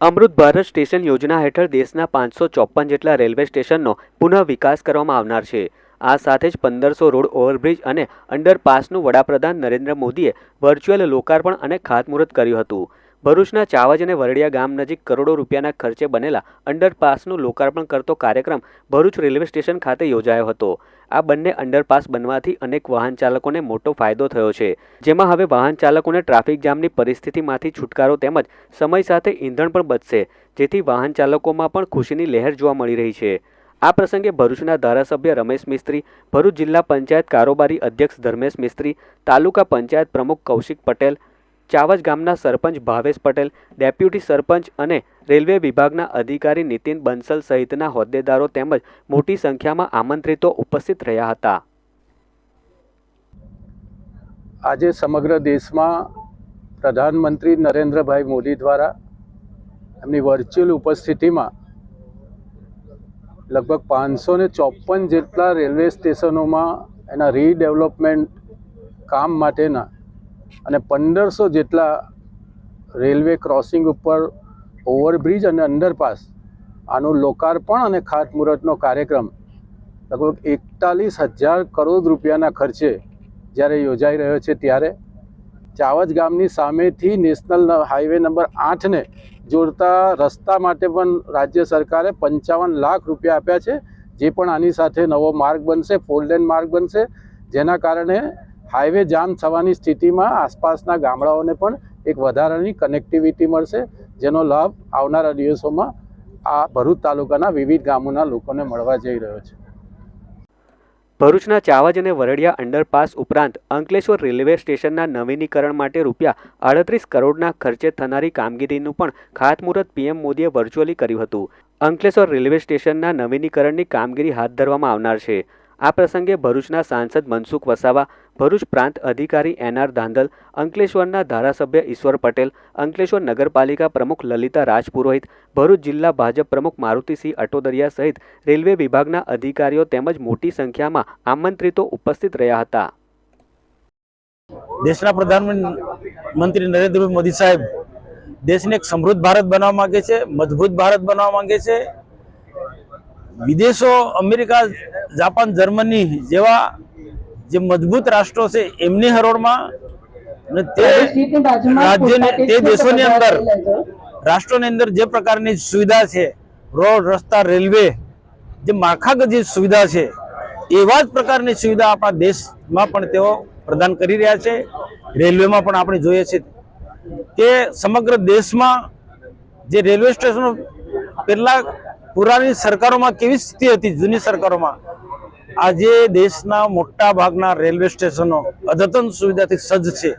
અમૃત Bharat station યોજના હેઠળ દેશના પાંચસો ચોપન જેટલા રેલવે સ્ટેશનનો પુનઃ વિકાસ કરવામાં આવનાર છે. આ સાથે જ પંદરસો રોડ ઓવરબ્રિજ અને અંડરપાસનું વડાપ્રધાન નરેન્દ્ર મોદીએ વર્ચ્યુઅલ લોકાર્પણ અને ખાતમુહૂર્ત કર્યું હતું. ભરૂચના ચાવજ અને વરડિયા ગામ નજીક કરોડો રૂપિયાના ખર્ચે બનેલા અંડરપાસનું લોકાર્પણ કરતો કાર્યક્રમ ભરૂચ રેલવે સ્ટેશન ખાતે યોજાયો હતો. આ બંને અંડરપાસ બનવાથી અનેક વાહન ચાલકોને મોટો ફાયદો થયો છે. જેમાં હવે વાહન ચાલકોને ટ્રાફિક જામની પરિસ્થિતિમાંથી છુટકારો તેમજ સમય સાથે ઈંધણ પણ બચશે, જેથી વાહન ચાલકોમાં પણ ખુશીની લહેર જોવા મળી રહી છે. આ પ્રસંગે ભરૂચના ધારાસભ્ય રમેશ મિસ્ત્રી, ભરૂચ જિલ્લા પંચાયત કારોબારી અધ્યક્ષ ધર્મેશ મિસ્ત્રી, તાલુકા પંચાયત પ્રમુખ કૌશિક પટેલ ચાવજ ગામના સરપંચ ભાવેશ પટેલ, ડેપ્યુટી સરપંચ અને રેલવે વિભાગના અધિકારી નીતિન બંસલ સહિતના હોદ્દેદારો તેમજ મોટી સંખ્યામાં આમંત્રિતો ઉપસ્થિત રહ્યા હતા. આજે સમગ્ર દેશમાં પ્રધાનમંત્રી નરેન્દ્રભાઈ મોદી દ્વારા એમની વર્ચ્યુઅલ ઉપસ્થિતિમાં લગભગ પાંચસો ને ચોપન જેટલા રેલવે સ્ટેશનોમાં એના રીડેવલપમેન્ટ કામ માટેના અને પંદરસો જેટલા રેલવે ક્રોસિંગ ઉપર ઓવરબ્રિજ અને અંડરપાસ આનું લોકાર્પણ અને ખાતમુહૂર્તનો કાર્યક્રમ લગભગ એકતાલીસ હજાર કરોડ રૂપિયાના ખર્ચે જ્યારે યોજાઈ રહ્યો છે ત્યારે ચાવજ ગામની સામેથી નેશનલ હાઈવે નંબર આઠને જોડતા રસ્તા માટે પણ રાજ્ય સરકારે પંચાવન લાખ રૂપિયા આપ્યા છે, જે પણ આની સાથે નવો માર્ગ બનશે ફોરલેન માર્ગ બનશે, જેના કારણે હાઈવે જામ થવાની સ્થિતિમાં આસપાસના ગામડાઓને પણ એક વધારાની કનેક્ટિવિટી મળશે, જેનો લાભ આવનારા દિવસોમાં આ ભરૂચ તાલુકાના વિવિધ ગામોના લોકોને મળવા જઈ રહ્યો છે. ભરૂચના ચાવજ અને વરડિયા અંડરપાસ ઉપરાંત અંકલેશ્વર રેલવે સ્ટેશનના નવીનીકરણ માટે રૂપિયા આડત્રીસ કરોડના ખર્ચે થનારી કામગીરીનું પણ ખાતમુહૂર્ત પીએમ મોદીએ વર્ચ્યુઅલી કર્યું હતું. અંકલેશ્વર રેલવે સ્ટેશનના નવીનીકરણની કામગીરી હાથ ધરવામાં આવનાર છે. આ પ્રસંગે ભરૂચના સાંસદ મનસુખ વસાવા ભરૂચ પ્રાંત અધિકારી એનઆર ધાંધલ, અંકલેશ્વરના ધારાસભ્ય ઈશ્વર પટેલ, અંકલેશ્વર નગરપાલિકા પ્રમુખ લલિતા રાજપુરોહિત, ભરૂચ જિલ્લા ભાજપ પ્રમુખ મારુતિસિંહ અટોદરિયા સહિત રેલવે વિભાગના અધિકારીઓ તેમજ મોટી સંખ્યામાં આમંત્રિતો ઉપસ્થિત રહ્યા હતા. દેશના પ્રધાનમંત્રી નરેન્દ્રભાઈ મોદી સાહેબ દેશને એક સમૃદ્ધ ભારત બનાવવા માંગે છે, મજબૂત ભારત બનાવવા માંગે છે. વિદેશો, અમેરિકા, જાપાન, જર્મની જેવા જે મજબૂત રાષ્ટ્રો છે એમની હરોળમાં અને તે રાજ્યને તે દેશોની અંદર રાષ્ટ્રોની અંદર જે પ્રકારની સુવિધા છે રોડ રસ્તા રેલવે જે માળખાગત જે સુવિધા છે એવા જ પ્રકારની સુવિધા આપણા દેશમાં પણ તેઓ પ્રદાન કરી રહ્યા છે. રેલવેમાં પણ આપણે જોઈએ છીએ કે સમગ્ર દેશમાં જે રેલવે સ્ટેશનો પહેલાં પુરાની સરકારોમાં કેવી સ્થિતિ હતી જૂની સરકારોમાં? આજે દેશના મોટા ભાગના રેલવે સ્ટેશનો અદ્યતન સુવિધાથી સજ્જ છે.